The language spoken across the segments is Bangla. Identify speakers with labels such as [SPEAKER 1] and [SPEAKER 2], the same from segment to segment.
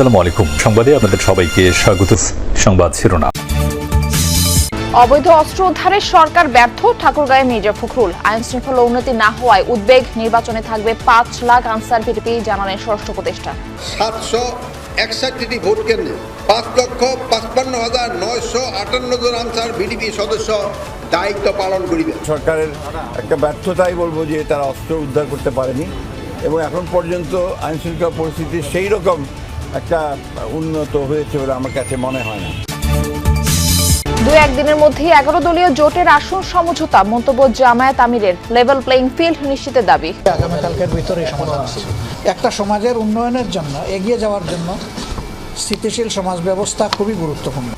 [SPEAKER 1] আসসালামু আলাইকুম। সংবাদে আপনাদের সবাইকে স্বাগত। সংবাদ শিরোনাম।
[SPEAKER 2] অবৈধ অস্ত্র উদ্ধারে সরকার ব্যর্থ ঠাকুরগাঁয়ে মির্জা ফখরুল। আইন শৃঙ্খলা উন্নতি না হওয়ায় উদ্বেগ নির্বাচনে থাকবে পাঁচ লাখ আনসার ভিডিপি জানালেন স্বরাষ্ট্র উপদেষ্টা।
[SPEAKER 3] সাতশো একষট্টিটি ভোট কেন্দ্রে পাঁচ লক্ষ পাঁচপান্ন হাজার নয়শো আটান্ন জন আনসার বিডিপি সদস্য দায়িত্ব পালন করিবে।
[SPEAKER 4] সরকারের একটা ব্যর্থতাই বলব যে তারা অস্ত্র উদ্ধার করতে পারেনি। এবং এখন পর্যন্ত আইন শৃঙ্খলা পরিস্থিতি সেই রকম একটা উন্নত হয়েছে বলে আমার কাছে মনে হয় না।
[SPEAKER 2] দু একদিনের মধ্যে এগারো দলীয় জোটের আসন সমঝোতা মন্তব্য জামায়াত আমিরের লেভেল প্লেইং ফিল্ড নিশ্চিতের দাবি।
[SPEAKER 5] আগামীকালকের ভিতরে সমাধান একটা সমাজের উন্নয়নের জন্য এগিয়ে যাওয়ার জন্য স্থিতিশীল সমাজ ব্যবস্থা খুবই গুরুত্বপূর্ণ।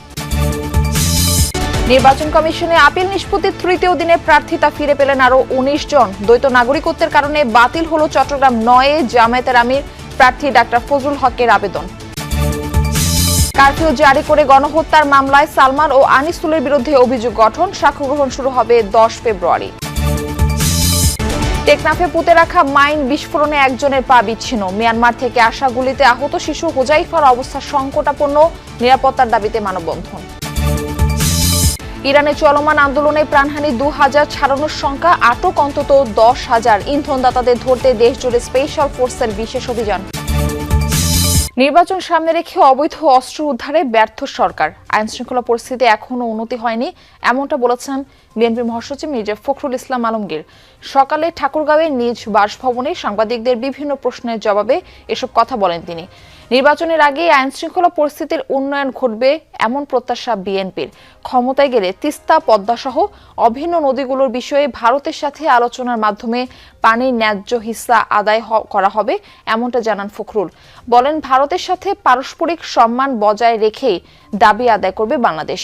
[SPEAKER 2] নির্বাচন কমিশনে আপিল নিষ্পত্তির তৃতীয় দিনে প্রার্থিতা ফিরে পেলেন আরও উনিশ জন। দ্বৈত নাগরিকত্বের কারণে বাতিল হলো চট্টগ্রাম নয়ে জামায়াতের আমির প্রার্থী ডাক্তার ফজলুল হকের আবেদন। কারফিউ জারি করে গণহত্যার মামলায় সালমান ও আনিসুলের বিরুদ্ধে অভিযোগ গঠন। সাক্ষ্য গ্রহণ শুরু হবে দশ ফেব্রুয়ারি। টেকনাফে পুঁতে রাখা মাইন বিস্ফোরণে একজনের পা বিচ্ছিন্ন। মিয়ানমার থেকে আসা গুলিতে আহত শিশু হোজাইফার অবস্থা সংকটাপন্ন। নিরাপত্তার দাবিতে মানববন্ধন। ইরানে চলমান আন্দোলনে প্রাণহানি দু হাজার ছাড়ানোর সংখ্যা আটক অন্তত দশ হাজার ইন্ধনদাতাদের ধরতে দেশ জুড়ে স্পেশাল ফোর্সের বিশেষ অভিযান। নির্বাচন সামনে রেখে অবৈধ অস্ত্র উদ্ধারে ব্যর্থ সরকার। আইন শৃঙ্খলা পরিস্থিতি এখনও উন্নতি হয়নি, এমনটা বলেছেন বিএনপি মহাসচিব মির্জা ফখরুল ইসলাম আলমগীর। সকালে ঠাকুরগাঁওয়ের নিজ বাসভবনে সাংবাদিকদের বিভিন্ন প্রশ্নের জবাবে এসব কথা বলেন তিনি। নির্বাচনের আগে আইন শৃঙ্খলা পরিস্থিতির উন্নয়ন ঘটবে এমন প্রত্যাশা বিএনপির। ক্ষমতায় গেলে তিস্তা, পদ্মাসহ অভিন্ন নদীগুলোর বিষয়ে ভারতের সাথে আলোচনার মাধ্যমে পানির ন্যায্য হিস্সা আদায় করা হবে, এমনটা জানান ফখরুল। বলেন, ভারতের সাথে পারস্পরিক সম্মান বজায় রেখেই দাবি আদায় করবে বাংলাদেশ।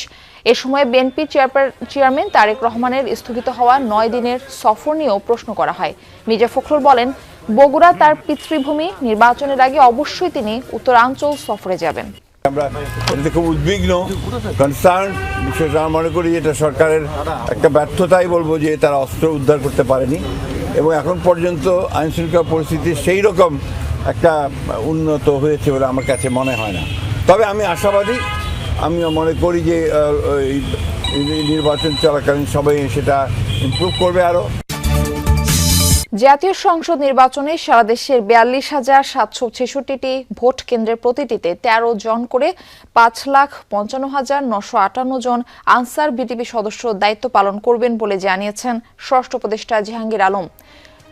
[SPEAKER 2] এ সময় বিএনপি চেয়ারম্যান তারেক রহমানের স্থগিত হওয়া নয় দিনের সফর নিয়েও প্রশ্ন করা হয়। মির্জা ফখরুল বলেন বগুড়া তার পিতৃভূমি নির্বাচনের আগে অবশ্যই তিনি উত্তরাঞ্চল সফরে যাবেন।
[SPEAKER 4] আমরা এতে খুব উদ্বিগ্ন কনসার্ন বিশেষ আমরা মনে করি এটা সরকারের একটা ব্যর্থতাই বলব যে তারা অস্ত্র উদ্ধার করতে পারেনি। এবং এখন পর্যন্ত আইন শৃঙ্খলা পরিস্থিতি সেই রকম একটা উন্নত হয়েছে বলে আমার কাছে মনে হয় না। তবে আমি আশাবাদী আমি মনে করি যে নির্বাচন চলাকালীন সবাই সেটা ইমপ্রুভ করবে আরও।
[SPEAKER 2] জাতীয় সংসদ নির্বাচনে সারা দেশের বিয়াল্লিশ হাজার সাতশো ছেষট্টিটি ভোট কেন্দ্রের প্রতিটিতে তেরো জন করে পাঁচ লাখ পঞ্চান্ন হাজার নশো আটান্ন জন আনসার বিটিপি সদস্য দায়িত্ব পালন করবেন বলে জানিয়েছেন ষষ্ঠ উপদেষ্টা জাহাঙ্গীর আলম।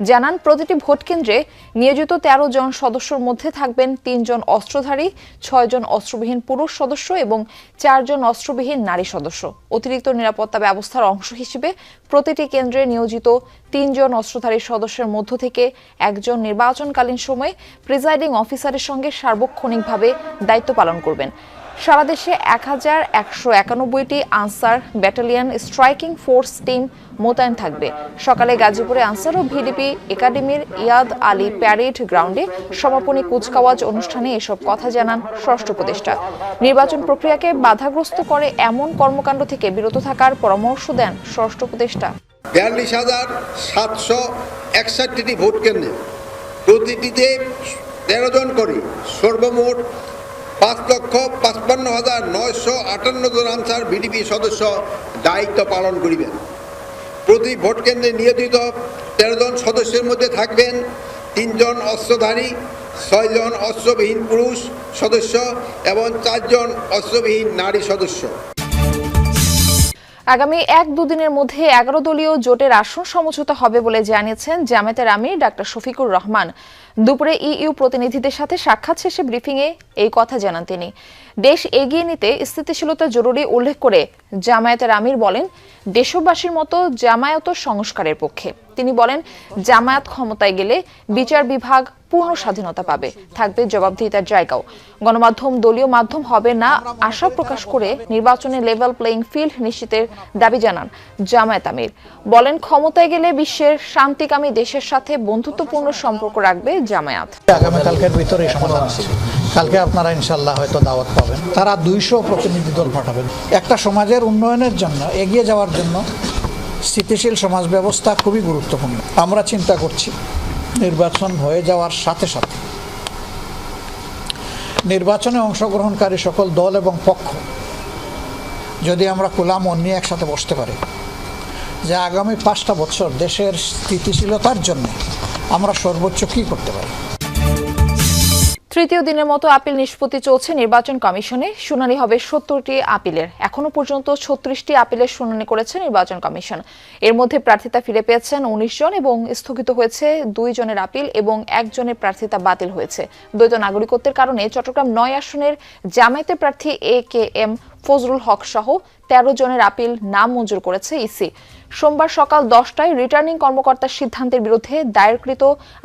[SPEAKER 2] জানান, প্রতিটি ভোট কেন্দ্রে নিয়োজিত তেরো জন সদস্যর মধ্যে থাকবেন তিনজন অস্ত্রধারী ছয়জন অস্ত্রবিহীন পুরুষ সদস্য এবং চারজন অস্ত্রবিহীন নারী সদস্য। অতিরিক্ত নিরাপত্তা ব্যবস্থার অংশ হিসেবে প্রতিটি কেন্দ্রে নিয়োজিত তিনজন অস্ত্রধারী সদস্যের মধ্য থেকে একজন নির্বাচনকালীন সময়ে প্রিজাইডিং অফিসারের সঙ্গে সার্বক্ষণিকভাবে দায়িত্ব পালন করবেন। সারা দেশে এক হাজার একশো একানব্বইটি Ansar battalion striking force team মোতায়েন থাকবে। সকালে গাজীপুরে আনসার ও ভিডিপি একাডেমির ইয়াদ আলী প্যারেড গ্রাউন্ডে সমাপনী কুচকাওয়াজ অনুষ্ঠানে এসব কথা জানান ষষ্ঠ উপদেষ্টা। নির্বাচন প্রক্রিয়াকে বাধাগ্রস্ত করে এমন কর্মকাণ্ড থেকে বিরত থাকার পরামর্শ দেন ষষ্ঠ উপদেষ্টা।
[SPEAKER 3] বিয়াল্লিশ হাজার সাতশো একষট্টিটি ভোট কেন্দ্রে প্রতিটিতে তেরো জন করে সর্বমোট পাঁচ লক্ষ পাঁচপান্ন হাজার নয়শো আটান্ন জন আনসার বিডিপি সদস্য দায়িত্ব পালন করিবেন। প্রতি ভোট কেন্দ্রে নিয়োজিত তেরো জন সদস্যের মধ্যে থাকবেন তিনজন অস্ত্রধারী ছয়জন অস্ত্রবিহীন পুরুষ সদস্য এবং চারজন অস্ত্রবিহীন নারী সদস্য।
[SPEAKER 2] আগামী এক দুদিনের মধ্যে এগারো দলীয় জোটের আসন সমঝোতা হবে বলে জানিয়েছেন জামায়াতের আমির ডাক্তার শফিকুর রহমান। দুপুরে ইইউ প্রতিনিধিদের সাথে সাক্ষাৎ শেষে ব্রিফিংয়ে এই কথা জানান তিনি। দেশ এগিয়ে নিতে স্থিতিশীলতা জরুরি উল্লেখ করে জামায়াতের আমির বলেন, দেশবাসীর মতো জামায়াত সংস্কারের পক্ষে। তিনি বলেন, জামায়াত ক্ষমতায় গেলে বিচার বিভাগ পূর্ণ স্বাধীনতা পাবে, থাকবে জবাবদিহিতার জায়গাও। গণমাধ্যম দলীয় মাধ্যম হবে না আশা প্রকাশ করে নির্বাচনে লেভেল প্লেইং ফিল্ড নিশ্চিতের দাবি জানান জামায়াত আমির। বলেন, ক্ষমতায় গেলে বিশ্বের শান্তিকামী দেশের সাথে বন্ধুত্বপূর্ণ সম্পর্ক রাখবে জামায়াত।
[SPEAKER 5] আগামীকালকের ভিতরে কালকে আপনারা ইনশাল্লাহ হয়তো দাওয়াত পাবেন। তারা দুইশো প্রতিনিধি দল পাঠাবেন। একটা সমাজের উন্নয়নের জন্য, এগিয়ে যাওয়ার জন্য স্থিতিশীল সমাজ ব্যবস্থা খুবই গুরুত্বপূর্ণ। আমরা চিন্তা করছি নির্বাচন হয়ে যাওয়ার সাথে সাথে নির্বাচনে অংশগ্রহণকারী সকল দল এবং পক্ষ যদি আমরা খোলা মন নিয়ে একসাথে বসতে পারি, যে আগামী পাঁচটা বছর দেশের স্থিতিশীলতার জন্য আমরা সর্বোচ্চ কী করতে পারি?
[SPEAKER 2] তৃতীয় দিনের মতো আপিল নিষ্পত্তি চলছে নির্বাচন কমিশনে। শুনানি হবে সত্তরটি আপিলের। এখনও পর্যন্ত ছত্রিশটি আপিলের শুনানি করেছে নির্বাচন কমিশন। এর মধ্যে প্রার্থিতা ফিরে পেয়েছেন উনিশ জন এবং স্থগিত হয়েছে দুই জনের আপিল এবং একজনের প্রার্থিতা বাতিল হয়েছে। দ্বৈত নাগরিকত্বের কারণে চট্টগ্রাম নয় আসনের জামায়াতে প্রার্থী এ কে এম ফজরুল হক সহ তেরো জনের আপিল নাম মঞ্জুর করেছে ইসি। সোমবার সকাল দশটায় রিটার্নিং কর্মকর্তার সিদ্ধান্তের বিরুদ্ধে দায়েরকৃত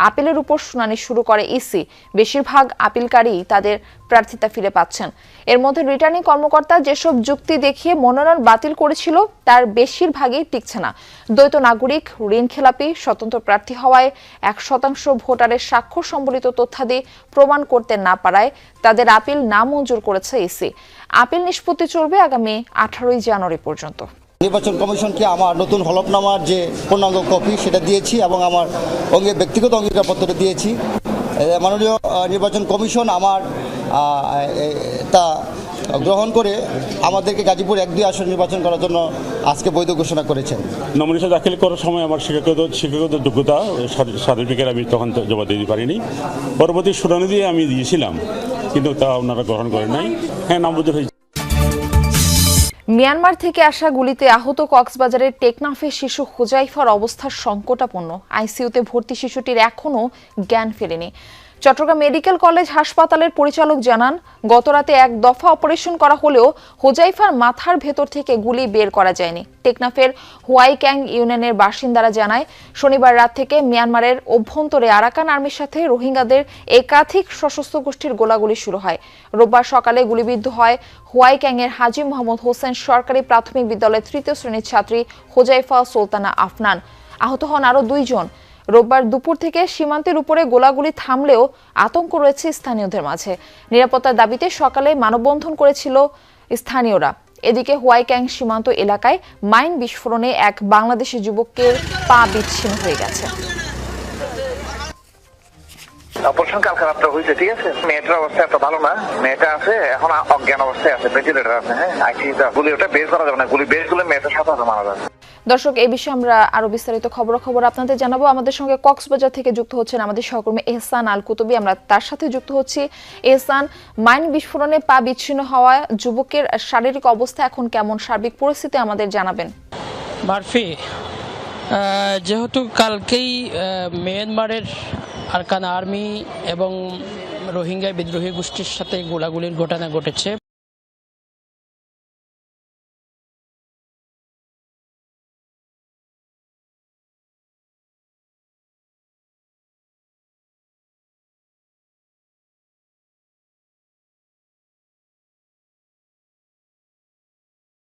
[SPEAKER 2] আপিলের উপর শুনানি শুরু করে ইসি। বেশিরভাগ আপিলকারী তাদের প্রার্থিতা ফিরে পাচ্ছেন। এর মধ্যে রিটার্নিং কর্মকর্তা যেসব যুক্তি দেখিয়ে মনোনয়ন বাতিল করেছিল, তার বেশিরভাগই টিকছে না। দ্বৈত নাগরিক, ঋণ খেলাপি, স্বতন্ত্র প্রার্থী হওয়ায় এক শতাংশ ভোটারের স্বাক্ষর সম্বলিত তথ্যাদি প্রমাণ করতে না পারায় তাদের আপিল নামঞ্জুর করেছে ইসি। আপিল নিষ্পত্তি চলবে আগামী আঠারোই জানুয়ারি পর্যন্ত।
[SPEAKER 6] নির্বাচন কমিশনকে আমার নতুন হলফনামার যে পূর্ণাঙ্গ কপি সেটা দিয়েছি এবং আমার অঙ্গে ব্যক্তিগত অঙ্গীকারপত্র দিয়েছি। মাননীয় নির্বাচন কমিশন আমার তা গ্রহণ করে আমাদেরকে গাজীপুর এক দুই আসন নির্বাচন করার জন্য আজকে বৈধ ঘোষণা করেছেন।
[SPEAKER 7] নমিনেশন দাখিল করার সময় আমার শিক্ষাগত শিক্ষাগত যোগ্যতা সার্টিফিকেট আমি তখন জমা দিতে পারিনি। পরবর্তী শুনানি দিয়ে আমি দিয়েছিলাম, কিন্তু তা ওনারা গ্রহণ করেন নাই। হ্যাঁ নামবুদ্ধ হয়েছে।
[SPEAKER 2] মিয়ানমার থেকে আসা গুলিতে আহত কক্সবাজারের টেকনাফে শিশু হোজাইফার অবস্থা সংকটাপন্ন। আইসিইউতে ভর্তি শিশুটির এখনও জ্ঞান ফেরেনি। চট্টগ্রাম মেডিকেল কলেজ হাসপাতালের পরিচালক জানান, গতরাতে এক দফা অপারেশন করা হলেও হোজাইফার মাথার ভেতর থেকে গুলি বের করা যায়নি। টেকনাফের হোয়াইক্যাং ইউনিয়নের বাসিন্দারা জানায়, শনিবার রাত থেকে মিয়ানমারের অভ্যন্তরে আরাকান আর্মির সাথে রোহিঙ্গাদের একাধিক সশস্ত্র গোষ্ঠীর গোলাগুলি শুরু হয়। রোববার সকালে গুলিবিদ্ধ হয় হোয়াইক্যাংয়ের হাজি মোহাম্মদ হোসেন সরকারি প্রাথমিক বিদ্যালয়ের তৃতীয় শ্রেণির ছাত্রী হোজাইফা সুলতানা আফনান। আহত হন আরও দুইজন। রোববার দুপুর থেকে সীমান্তের উপরে গোলাগুলি থামলেও আতঙ্ক রয়েছে স্থানীয়দের মাঝে। নিরাপত্তার দাবিতে সকালে মানববন্ধন করেছিল স্থানীয়রা। এদিকে হোয়াইক্যাং সীমান্ত এলাকায় মাইন বিস্ফোরণে এক বাংলাদেশি যুবকের পা বিচ্ছিন্ন হয়ে গেছে।
[SPEAKER 8] ঠিক আছে? মেয়েটার অবস্থা এত ভালো না। মেয়েটা আছে, এখন অজ্ঞান অবস্থায় আছে হ্যাঁ? মারা যাবে।
[SPEAKER 2] দর্শক এই বিষয়ে আমরা আরও বিস্তারিত খবর খবর আপনাদের জানাব। আমাদের সঙ্গে কক্সবাজার থেকে যুক্ত হচ্ছেন আমাদের সহকর্মী এহসান আল কুতুবি আমরা তার সাথে যুক্ত হচ্ছি। এহসান, মাইন বিস্ফোরণে পা বিচ্ছিন্ন হওয়া যুবকের শারীরিক অবস্থা এখন কেমন? সার্বিক পরিস্থিতি আমাদের জানাবেন।
[SPEAKER 9] বারফি যেহেতু কালকেই মিয়ানমারের আরকান আর্মি এবং রোহিঙ্গা বিদ্রোহী গোষ্ঠীর সাথে গোলাগুলির ঘটনা ঘটেছে